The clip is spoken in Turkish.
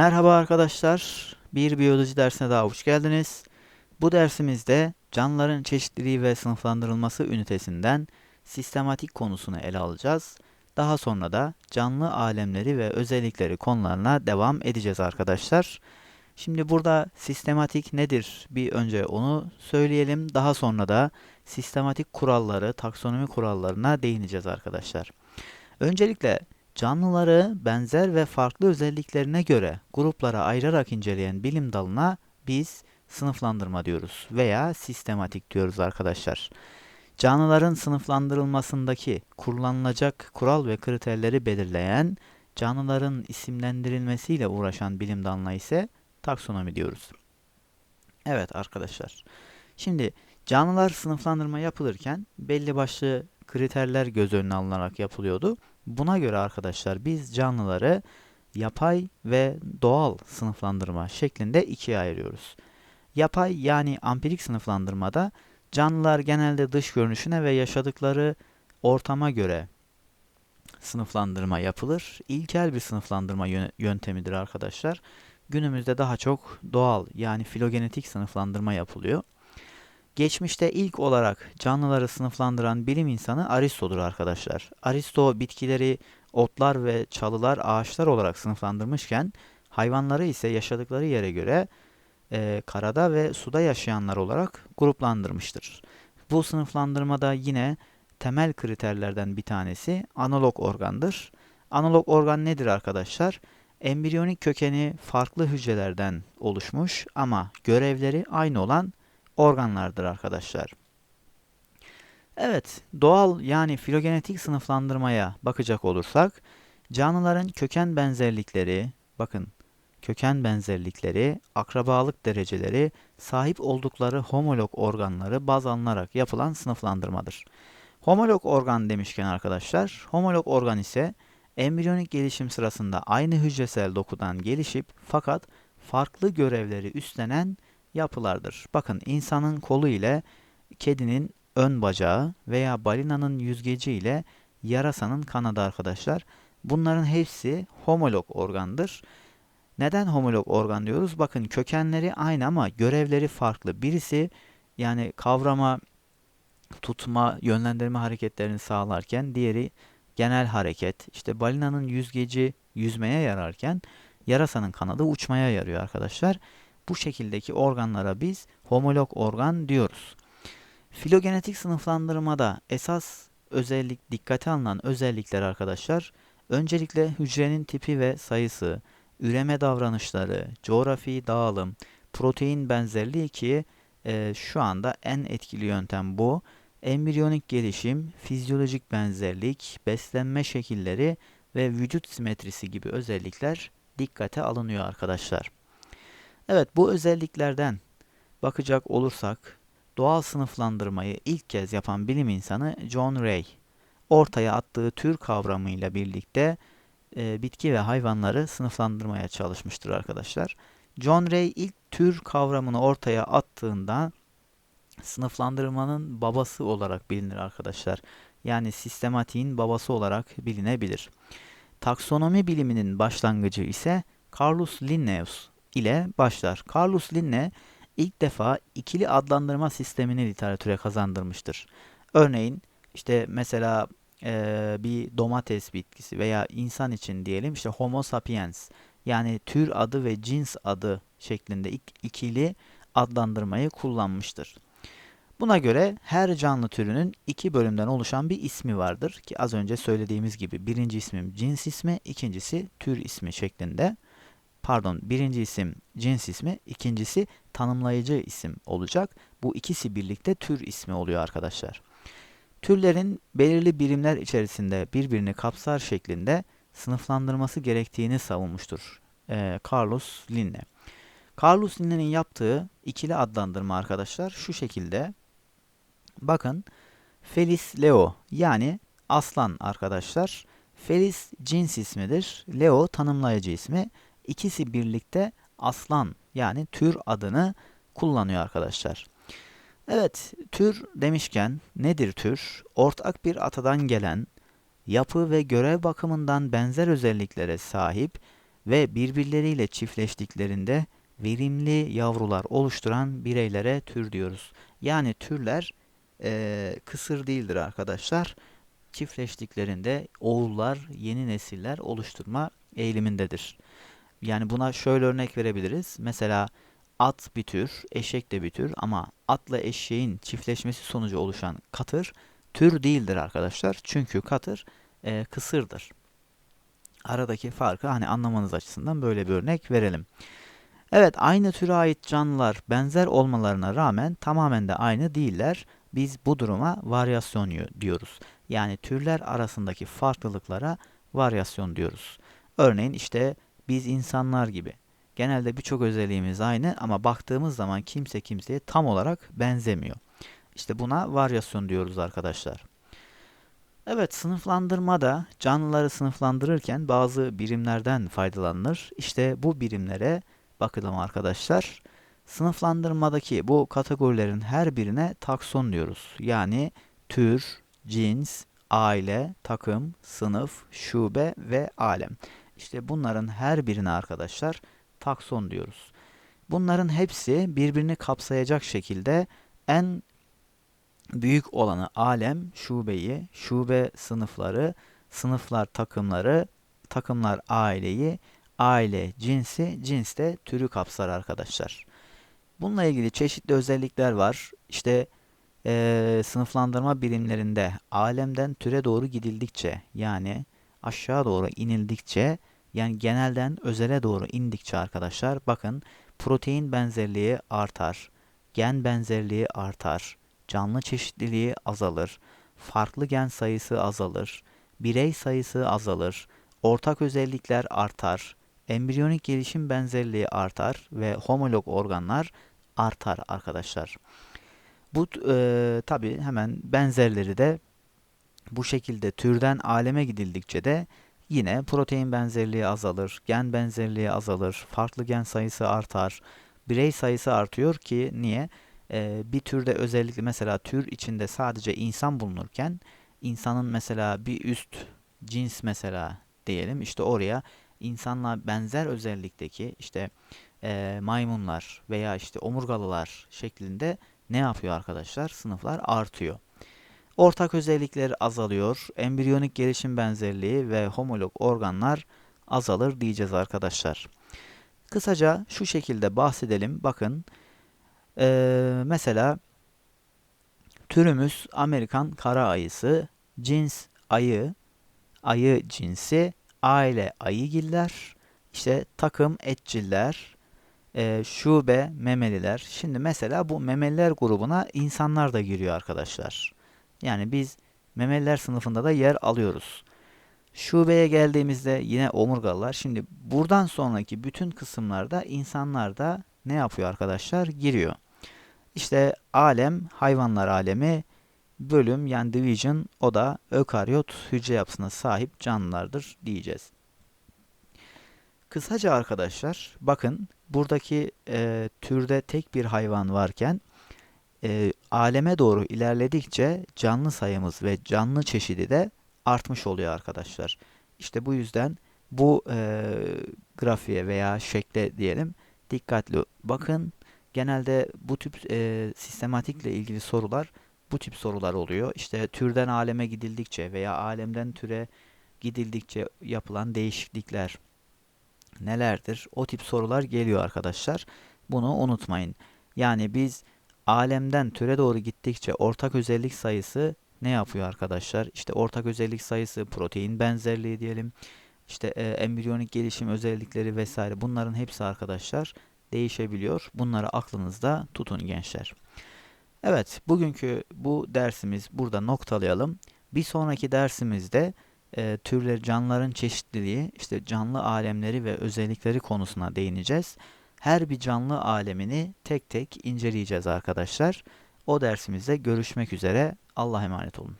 Merhaba arkadaşlar. Bir biyoloji dersine daha hoş geldiniz. Bu dersimizde canlıların çeşitliliği ve sınıflandırılması ünitesinden sistematik konusunu ele alacağız. Daha sonra da canlı alemleri ve özellikleri konularına devam edeceğiz arkadaşlar. Şimdi burada sistematik nedir? Bir önce onu söyleyelim. Daha sonra da sistematik kuralları, taksonomi kurallarına değineceğiz arkadaşlar. Öncelikle Canlıları benzer ve farklı özelliklerine göre gruplara ayırarak inceleyen bilim dalına biz sınıflandırma diyoruz veya sistematik diyoruz arkadaşlar. Canlıların sınıflandırılmasındaki kullanılacak kural ve kriterleri belirleyen, canlıların isimlendirilmesiyle uğraşan bilim dalına ise taksonomi diyoruz. Evet arkadaşlar. Şimdi canlılar sınıflandırma yapılırken belli başlı kriterler göz önüne alınarak yapılıyordu. Buna göre arkadaşlar biz canlıları yapay ve doğal sınıflandırma şeklinde ikiye ayırıyoruz. Yapay yani ampirik sınıflandırmada canlılar genelde dış görünüşüne ve yaşadıkları ortama göre sınıflandırma yapılır. İlkel bir sınıflandırma yöntemidir arkadaşlar. Günümüzde daha çok doğal yani filogenetik sınıflandırma yapılıyor. Geçmişte ilk olarak canlıları sınıflandıran bilim insanı Aristo'dur arkadaşlar. Aristo bitkileri otlar ve çalılar, ağaçlar olarak sınıflandırmışken hayvanları ise yaşadıkları yere göre e, karada ve suda yaşayanlar olarak gruplandırmıştır. Bu sınıflandırmada yine temel kriterlerden bir tanesi analog organdır. Analog organ nedir arkadaşlar? Embriyonik kökeni farklı hücrelerden oluşmuş ama görevleri aynı olan organlardır arkadaşlar. Evet, doğal yani filogenetik sınıflandırmaya bakacak olursak, canlıların köken benzerlikleri, bakın köken benzerlikleri, akrabalık dereceleri, sahip oldukları homolog organları baz alınarak yapılan sınıflandırmadır. Homolog organ demişken arkadaşlar, homolog organ ise embriyonik gelişim sırasında aynı hücresel dokudan gelişip fakat farklı görevleri üstlenen yapılardır. Bakın insanın kolu ile kedinin ön bacağı veya balinanın yüzgeci ile yarasanın kanadı arkadaşlar. Bunların hepsi homolog organdır. Neden homolog organ diyoruz? Bakın kökenleri aynı ama görevleri farklı. Birisi yani kavrama, tutma, yönlendirme hareketlerini sağlarken diğeri genel hareket. İşte balinanın yüzgeci yüzmeye yararken yarasanın kanadı uçmaya yarıyor arkadaşlar. Bu şekildeki organlara biz homolog organ diyoruz. Filogenetik sınıflandırmada esas özellik dikkate alınan özellikler arkadaşlar öncelikle hücrenin tipi ve sayısı, üreme davranışları, coğrafi dağılım, protein benzerliği ki e, şu anda en etkili yöntem bu. Embriyonik gelişim, fizyolojik benzerlik, beslenme şekilleri ve vücut simetrisi gibi özellikler dikkate alınıyor arkadaşlar. Evet bu özelliklerden bakacak olursak doğal sınıflandırmayı ilk kez yapan bilim insanı John Ray ortaya attığı tür kavramıyla birlikte e, bitki ve hayvanları sınıflandırmaya çalışmıştır arkadaşlar. John Ray ilk tür kavramını ortaya attığında sınıflandırmanın babası olarak bilinir arkadaşlar. Yani sistematiğin babası olarak bilinebilir. Taksonomi biliminin başlangıcı ise Carlos Linnaeus ile başlar. Carlos Linne ilk defa ikili adlandırma sistemini literatüre kazandırmıştır. Örneğin işte mesela e, bir domates bitkisi veya insan için diyelim işte Homo sapiens yani tür adı ve cins adı şeklinde ikili adlandırmayı kullanmıştır. Buna göre her canlı türünün iki bölümden oluşan bir ismi vardır ki az önce söylediğimiz gibi birinci ismim cins ismi, ikincisi tür ismi şeklinde pardon birinci isim cins ismi, ikincisi tanımlayıcı isim olacak. Bu ikisi birlikte tür ismi oluyor arkadaşlar. Türlerin belirli birimler içerisinde birbirini kapsar şeklinde sınıflandırması gerektiğini savunmuştur ee, Carlos Linne. Carlos Linne'nin yaptığı ikili adlandırma arkadaşlar şu şekilde. Bakın Felis Leo yani aslan arkadaşlar. Felis cins ismidir. Leo tanımlayıcı ismi. İkisi birlikte aslan yani tür adını kullanıyor arkadaşlar. Evet, tür demişken nedir tür? Ortak bir atadan gelen, yapı ve görev bakımından benzer özelliklere sahip ve birbirleriyle çiftleştiklerinde verimli yavrular oluşturan bireylere tür diyoruz. Yani türler e, kısır değildir arkadaşlar. Çiftleştiklerinde oğullar, yeni nesiller oluşturma eğilimindedir. Yani buna şöyle örnek verebiliriz. Mesela at bir tür, eşek de bir tür ama atla eşeğin çiftleşmesi sonucu oluşan katır tür değildir arkadaşlar. Çünkü katır e, kısırdır. Aradaki farkı hani anlamanız açısından böyle bir örnek verelim. Evet aynı türe ait canlılar benzer olmalarına rağmen tamamen de aynı değiller. Biz bu duruma varyasyon diyoruz. Yani türler arasındaki farklılıklara varyasyon diyoruz. Örneğin işte biz insanlar gibi. Genelde birçok özelliğimiz aynı ama baktığımız zaman kimse kimseye tam olarak benzemiyor. İşte buna varyasyon diyoruz arkadaşlar. Evet sınıflandırmada canlıları sınıflandırırken bazı birimlerden faydalanılır. İşte bu birimlere bakalım arkadaşlar. Sınıflandırmadaki bu kategorilerin her birine takson diyoruz. Yani tür, cins, aile, takım, sınıf, şube ve alem. İşte bunların her birine arkadaşlar takson diyoruz. Bunların hepsi birbirini kapsayacak şekilde en büyük olanı alem, şubeyi, şube sınıfları, sınıflar takımları, takımlar aileyi, aile cinsi, cins de türü kapsar arkadaşlar. Bununla ilgili çeşitli özellikler var. İşte e, sınıflandırma birimlerinde alemden türe doğru gidildikçe yani aşağı doğru inildikçe yani genelden özele doğru indikçe arkadaşlar bakın protein benzerliği artar, gen benzerliği artar, canlı çeşitliliği azalır, farklı gen sayısı azalır, birey sayısı azalır, ortak özellikler artar, embriyonik gelişim benzerliği artar ve homolog organlar artar arkadaşlar. Bu e, tabi hemen benzerleri de bu şekilde türden aleme gidildikçe de yine protein benzerliği azalır, gen benzerliği azalır, farklı gen sayısı artar, birey sayısı artıyor ki niye? Ee, bir türde özellikle mesela tür içinde sadece insan bulunurken insanın mesela bir üst cins mesela diyelim işte oraya insanla benzer özellikteki işte e, maymunlar veya işte omurgalılar şeklinde ne yapıyor arkadaşlar? Sınıflar artıyor. Ortak özellikler azalıyor. Embriyonik gelişim benzerliği ve homolog organlar azalır diyeceğiz arkadaşlar. Kısaca şu şekilde bahsedelim. Bakın ee, mesela türümüz Amerikan kara ayısı, cins ayı, ayı cinsi, aile ayıgiller, işte takım etçiller, e, şube memeliler. Şimdi mesela bu memeliler grubuna insanlar da giriyor arkadaşlar. Yani biz memeliler sınıfında da yer alıyoruz. Şubeye geldiğimizde yine omurgalılar. Şimdi buradan sonraki bütün kısımlarda insanlar da ne yapıyor arkadaşlar? Giriyor. İşte alem, hayvanlar alemi, bölüm yani division o da ökaryot hücre yapısına sahip canlılardır diyeceğiz. Kısaca arkadaşlar bakın buradaki e, türde tek bir hayvan varken e, aleme doğru ilerledikçe canlı sayımız ve canlı çeşidi de artmış oluyor arkadaşlar. İşte bu yüzden bu e, grafiğe veya şekle diyelim dikkatli bakın. Genelde bu tip e, sistematikle ilgili sorular bu tip sorular oluyor. İşte türden aleme gidildikçe veya alemden türe gidildikçe yapılan değişiklikler nelerdir? O tip sorular geliyor arkadaşlar. Bunu unutmayın. Yani biz alemden türe doğru gittikçe ortak özellik sayısı ne yapıyor arkadaşlar? İşte ortak özellik sayısı, protein benzerliği diyelim. İşte e, embriyonik gelişim özellikleri vesaire bunların hepsi arkadaşlar değişebiliyor. Bunları aklınızda tutun gençler. Evet, bugünkü bu dersimiz burada noktalayalım. Bir sonraki dersimizde e, türler canlıların çeşitliliği, işte canlı alemleri ve özellikleri konusuna değineceğiz. Her bir canlı alemini tek tek inceleyeceğiz arkadaşlar. O dersimizde görüşmek üzere. Allah'a emanet olun.